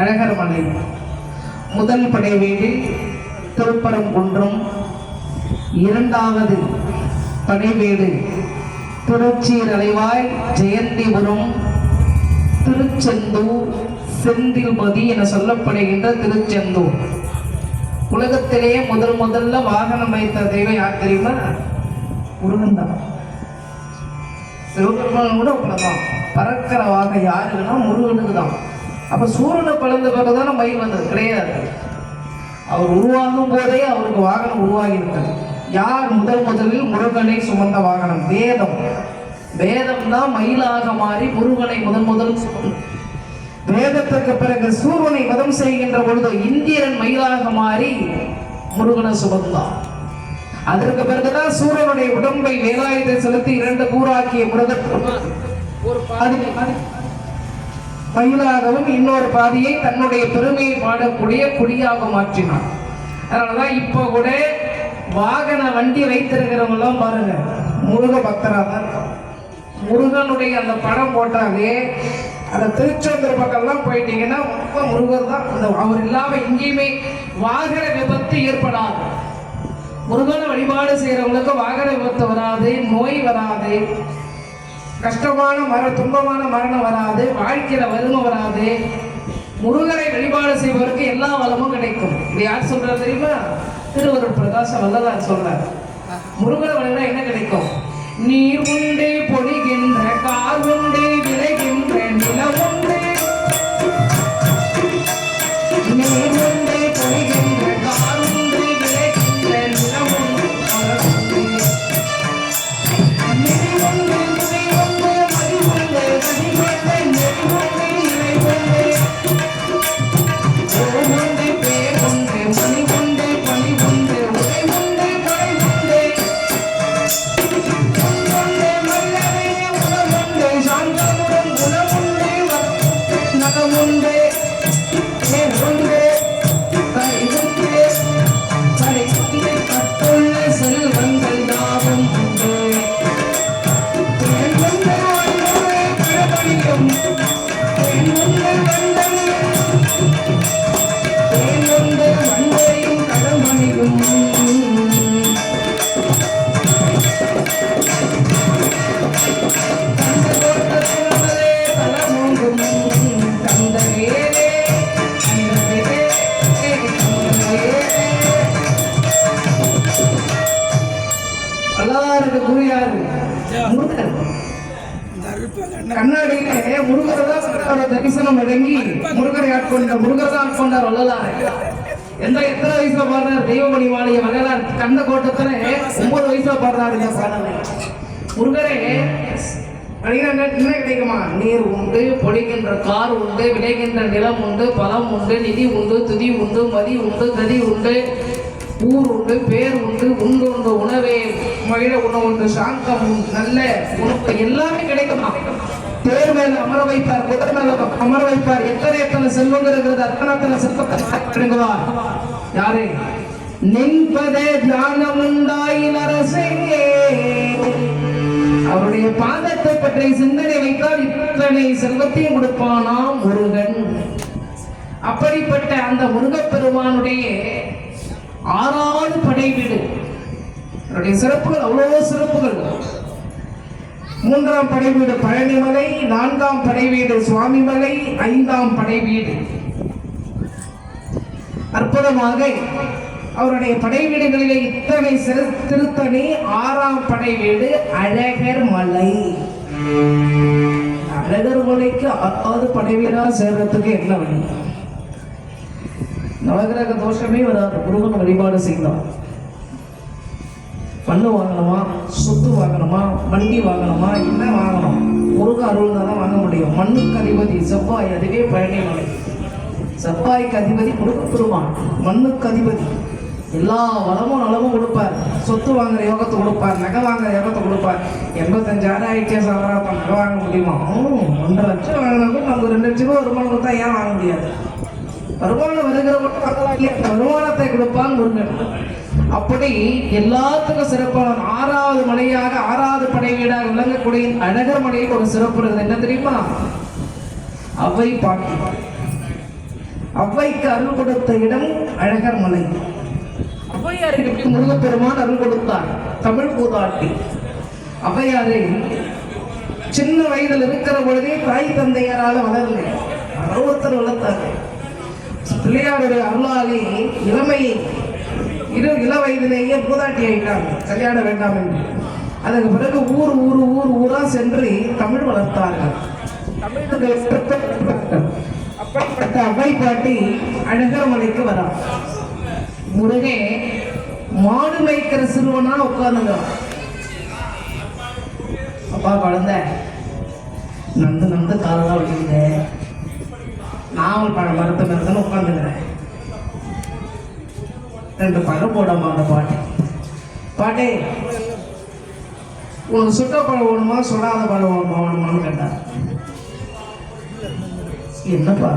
அழகர் மலை. முதல் படை வீடு திருப்பரங்குன்றம் இரண்டாவது படை வீடு திருச்சீர் அலைவாய் ஜெயந்திபுரம். திருச்செந்தூர் செந்தில்மதி என சொல்லப்படுகின்ற திருச்செந்தூர். உலகத்திலேயே முதல் முதல்ல வாகனம் வைத்த தெய்வம் யார் தெரியுமா? முருகன் தான் சிவபெருமான் கூட அவ்வளோதான் பறக்கிற வாகனம் யாருக்குன்னா முருகனுக்கு தான். அப்ப சூரியனை பலந்த பிறகு தான் மயில் வந்தது? கிடையாது. அவர் உருவாகும் போதே அவருக்கு வாகனம் உருவாகி இருக்கிறது யார் முதல் முதலில் முருகனை சுமந்த வாகனம்? வேதம். வேதம் தான் மயிலாக மாறி முருகனை முதன் முதல் வேதத்திற்கு பிறகு சூரியனை வதம் செய்கின்ற பொழுது இந்திரன் மயிலாக மாறி முருகனை சுமந்தான். அதற்கு பிறகுதான் சூரியனுடைய உடம்பை வேலாயுதை செலுத்தி இரண்டு கூறாக்கிய முருகன் ஒரு பாதி. மயிலாகவும் இன்னொரு பாதியை தன்னுடைய பெருமையை பாடக்கூடிய குடியாக மாற்றினான். அதனாலதான் இப்போ கூட வாகன வண்டி வைத்திருக்கிறவங்களாம் பாருங்க முருக பக்தராக தான் முருகனுடைய அந்த படம் போட்டாலே அந்த திருச்செந்தூர் பக்கம்லாம் போயிட்டீங்கன்னா ரொம்ப முருகர் தான். அந்த அவர் இல்லாமல் எங்கேயுமே வாகன விபத்து ஏற்படாது. முருகனை வழிபாடு செய்கிறவங்களுக்கு வாகன விபத்து வராது நோய் வராது. கஷ்டமான மர துன்பமான மரணம் வராது வாழ்க்கையில வறுமை வராது. முருகனை வழிபாடு செய்வதற்கு எல்லா வளமும் கிடைக்கும். இது யார் சொல்றது தெரியுமா? திருவருள் பிரகாச வல்லலார் சொல்றார். முருகனை வழிபட என்ன கிடைக்கும்? நீர் உண்டே பொழிகின்ற கார் உண்டே விளைகின்ற கண்ணாடியிலே முருகரை தான் தரிசனம் வழங்கி முருகரை ஆட்கொண்ட முருகர் தான் ஆட்கொண்டார் வள்ளலார். வயசுல தெய்வமணி வாழிய வள்ளலார் கண்ட கோட்டத்துல ஒன்பது வயசுல பாடுறாரு இந்த பாடலை முருகரே என்ன கிடைக்குமா? நீர் உண்டு பொழிகின்ற கார் உண்டு விளைகின்ற நிலம் உண்டு பலம் உண்டு நிதி உண்டு துதி உண்டு மதி உண்டு கதி உண்டு ஊர் உண்டு பேர் உண்டு உண்டு உண்டு உணவே மகிழ உணவு உண்டு சாந்தம் நல்ல உணவு எல்லாமே கிடைக்குமா? தேர் மேல அமர வைப்பார் குதிரை மேல அமர வைப்பார் எத்தனை எத்தனை செல்வங்கள் இருக்கிறது அத்தனை அத்தனை செல்வங்கள் யாரு? நின்பதே தியானம் அவருடைய பாதத்தை பற்றி சிந்தனை வைத்தால் இத்தனை செல்வத்தையும் கொடுப்பானாம் முருகன். அப்படிப்பட்ட அந்த முருகப்பெருமானுடைய ஆறாவது படை வீடு. அவருடைய சிறப்புகள் அவ்வளோ சிறப்புகள். மூன்றாம் படை வீடு பழனிமலை நான்காம் படை வீடு சுவாமிமலை ஐந்தாம் படை வீடு. அற்புதமாக அவருடைய படை வீடுகளிலே இத்தனை சிறு திருத்தணி ஆறாம் படை வீடு அழகர் மலை. அழகர் மலைக்கு ஆறாவது படை வீடா சேர்றதுக்கு என்ன வழி? நவகிரக தோஷமே வராது. முருகன் வழிபாடு செய்யலாம். மண்ணு வாங்கணுமா? சொத்து வாங்கணுமா? வண்டி வாங்கணுமா? என்ன வாங்கணும்? முருக அருள் தான் வாங்க முடியும். மண்ணுக்கு அதிபதி செவ்வாய் அதுவே பழனி மலை. செவ்வாய்க்கு அதிபதி முருகப்பெருமான். மண்ணுக்கு அதிபதி. எல்லா வளமும் நலமும் கொடுப்பார். சொத்து வாங்குற யோகத்தை கொடுப்பார். நகை வாங்குற யோகத்தை கொடுப்பார். எண்பத்தஞ்சாயிரம் ஐடிஎஸ் ஆகிறா நகை வாங்க முடியுமா? ஒன்றரை லட்சம் வாங்கினாலும் நமக்கு ரெண்டு லட்சம் ரூபாய் வருமானம் கொடுத்தா ஏன் வாங்க முடியாது? வருமானம் வருகிற மட்டும் இல்லையா? வருமானத்தை கொடுப்பான் முருகன். அப்படி எல்லாத்துக்கும் சிறப்பான ஆறாவது மலையாக ஆறாவது படை வீடாக விளங்கக்கூடிய அழகர் மலையில் ஒரு சிறப்பு இருக்குது. என்ன தெரியுமா? அவை பாட்டு அவ்வைக்கு அருள் கொடுத்த இடம் அழகர் மலை. ஔவையாருக்கு எப்படி முருகப்பெருமான் அருள் கொடுத்தார்? தமிழ் பூதாட்டி. ஔவையாரை சின்ன வயதில் இருக்கிற பொழுதே தாய் தந்தையரால வளரலை அறுபத்தர் வளர்த்தாங்க. பிள்ளையாருடைய அருளாலே இளமையை இரு இள வயதிலேயே பூதாட்டி ஆயிட்டாங்க. கல்யாணம் வேண்டாம் என்று. அதற்கு பிறகு ஊர் ஊர் ஊர் ஊரா சென்று தமிழ் வளர்த்தார்கள். தமிழர்கள் பெற்ற- அப்படிப்பட்ட அவ்வை பாட்டி அழகர் மலைக்கு வரா முருகே மாடு மேய்க்கிற சிறுவனா உட்கார்ந்துங்க அப்பா குழந்தை நந்து நந்து காலெல்லாம் வலிக்குது நாவல் பழம் மரத்து மரத்துன்னு உட்காந்துக்கிறேன் ரெண்டு பழம் போடாம அந்த பாட்டி. பாட்டி உனக்கு சுட்ட பழம் வேணுமா? சுடாத பழம் வேணுமா வேணுமான்னு கேட்டார் என்னப்பா?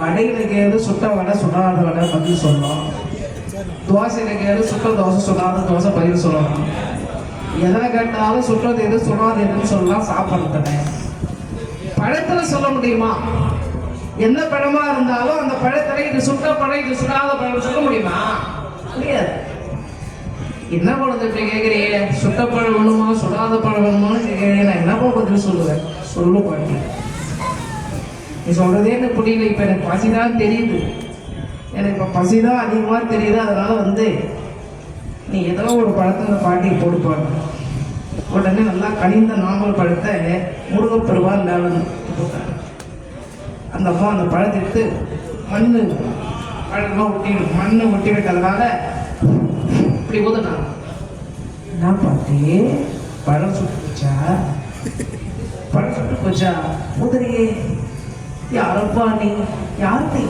வடையில் சுட்ட வடை சுடாத வடை பதில் சொல்லலாம். தோசையில் கேது சுட்ட தோசை சுடாத தோசை பதில் சொல்லலாம். எதை கேட்டாலும் சுட்டது எது சுடாது எதுன்னு சொல்லலாம் சாப்பிட்றதுனே பழத்துல சொல்ல முடியுமா? எந்த பழமா இருந்தாலும் அந்த பழத்துல இது சுட்ட பழம் இது சுடாத பழம் சொல்ல முடியுமா? முடியாது. என்ன குழந்தை இப்படி கேட்குறீங்க? சுட்ட பழம் வேணுமா சுடாத பழம் வேணுமான்னு கேட்குறீங்க நான் படம் பதில் சொல்லுவேன்? சொல்லு பாட்டி நீ சொல்றதே எனக்கு புரியல இப்போ எனக்கு பசி தான் தெரியுது. எனக்கு இப்போ பசி தான் அதிகமாக தெரியுது. அதனால வந்து நீ ஏதோ ஒரு பழத்தை அந்த பாட்டிக்கு போடுப்பாங்க உடனே நல்லா கனிந்த நாமல் பழத்தை முருகப்பெருவான் மேலே போட்டாங்க அந்த அம்மா அந்த பழத்தை எடுத்து மண் பழம்லாம் ஒட்டி மண் ஒட்டி விட்டதுனால இப்படி ஊதுனாங்க. என்ன பார்த்து பழம் சுட்டு போச்சா? பழம் சுட்டு போச்சா? ஊதுறியே. யாரப்பா நீ யார் நீ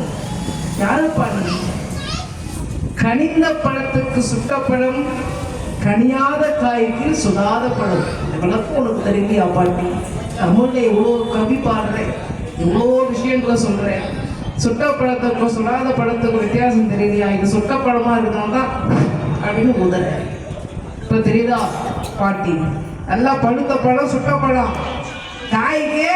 யாரப்பா நீ கனிந்த பழத்துக்கு சுட்ட கனியாத காய்க்கு சுடாத பழம். விளக்கம் உனக்கு தெரியலையா பாட்டி? தமிழ்ல இவ்வளோ கவி பாடுறேன் இவ்வளோ விஷயங்களை சொல்றேன் சுட்ட பழத்துக்கும் சுடாத பழத்துக்கும் வித்தியாசம் தெரியலையா இது சுட்ட பழமா இருக்கணும் அப்படின்னு உதறேன் இப்போ தெரியுதா பாட்டி? நல்லா பழுத்த பழம் சுட்ட பழம். காய்க்கு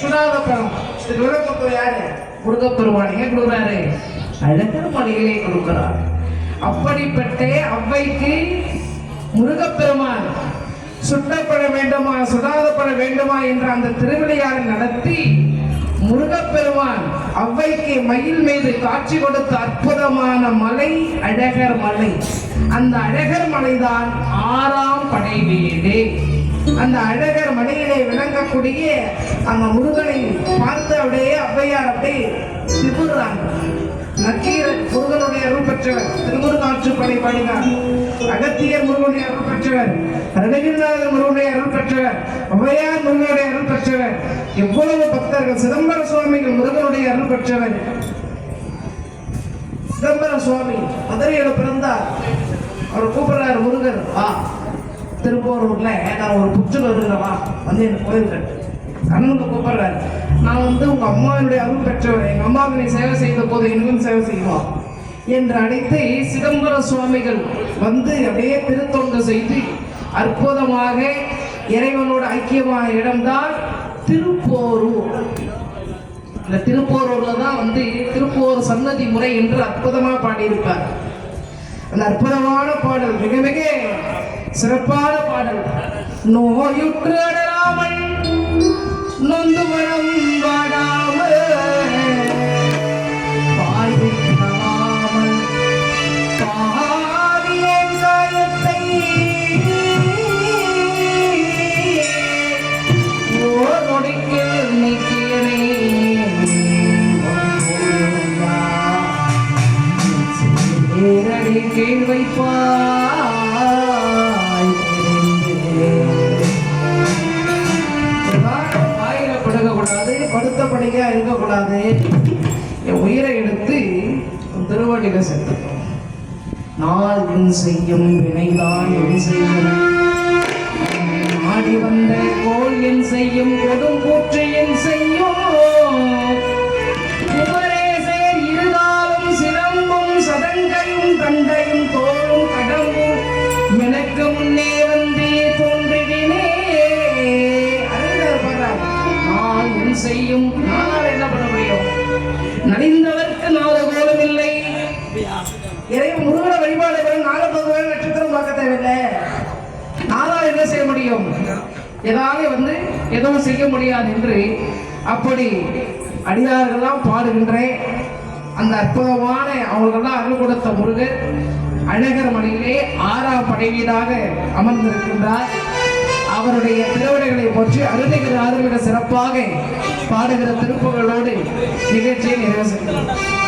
சுடாத பழம். இதுக்கு விளக்கம் யாரு? முருகப்பெருமான் கொடுக்குறாரு. அழகர் மலையிலே கொடுக்கிறார். அப்படிப்பட்ட அவ்வைக்கு முருகப்பெருமான் சுட்டப்பட வேண்டுமா சுடாதப்பட வேண்டுமா என்ற அந்த திருவிளையாடை நடத்தி முருகப்பெருமான் அவ்வைக்கு மயில் மீது காட்சி கொடுத்த அற்புதமான மலை அழகர் மலை. அந்த அழகர் மலைதான் ஆறாம் படை வீடு. அந்த அழகர் மலையிலே விளங்கக்கூடிய அந்த முருகனை பார்த்து அப்படியே ஔவையார் அப்படியே திபுறாங்க நக்கீரன் முருகனுடைய அருள் பெற்றவர் திருமுருகாற்றுப்படை பாடினார். அகத்தியர் முருகனுடைய அருள் பெற்றவர் அருணகிரிநாதர் முருகனுடைய அருள் பெற்றவர் ஔவையார் முருகனுடைய அருள் பெற்றவர் எவ்வளவு பக்தர்கள் சிதம்பர சுவாமிகள் முருகனுடைய அருள் பெற்றவர். சிதம்பர சுவாமி மதுரையில பிறந்தார். அவர் கூப்பிடுறார் முருகன் வா. திருப்போரூர்ல நான் ஒரு புற்றுல இருக்கிறவா வந்து எனக்கு கோயில் கட்டு கூப்பிடுறாரு. நான் வந்து உங்க அம்மாவினுடைய அருள் பெற்றவர் எங்க அம்மாவுக்கு நீ சேவை செய்த போது இன்னும் சேவை செய்வோம் என்று அழைத்து சிதம்பர சுவாமிகள் வந்து அப்படியே திருத்தொண்டு செய்து அற்புதமாக இறைவனோட ஐக்கியமான இடம்தான் திருப்போரூர். இந்த திருப்போரூர்ல தான் வந்து திருப்போர் சன்னதி முறை என்று அற்புதமா பாடியிருப்பார். அந்த அற்புதமான பாடல் மிக மிக சிறப்பான பாடல். நோயுற்று அடராமல் நொந்து மனம் வாடாமல் பாய் உன் திருவடியில நாள் என் செய்யும் வினைதான் என் செய்யும். நாடி வந்த கோல் என் செய்யும் கொடும் கூற்று என் செய்யும். குமரேசர் இருகாலும் சிலம்பும் சதங்கையும் தண்டையும் தோளும் கடம்பும். எனக்கு முன்னே வந்தே தோன்றினே அறிஞர் நான் என் செய்யும் நானால் என்ன பண்ண முடியும்? இறைவன் முருகனை வழிபாடு பண்ண நாகப்பகுதியில் நட்சத்திரம் பார்க்க தேவையில்லை. நானும் என்ன செய்ய முடியும்? ஏதாவது வந்து எதுவும் செய்ய முடியாது என்று அப்படி அடியார்கள்லாம் பாடுகின்ற அந்த அற்புதமான அவங்களுக்கெல்லாம் அருள் கொடுத்த முருகன் அழகர் மலையிலே ஆறாம் படைவீடாக அமர்ந்திருக்கின்றார். அவருடைய திருவிடைகளை போற்றி அருணகிரி ஆதரவிட சிறப்பாக பாடுகிற திருப்புகளோடு நிகழ்ச்சியை நிறைவு செய்கிறார்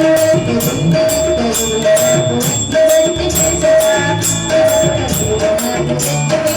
Thank you.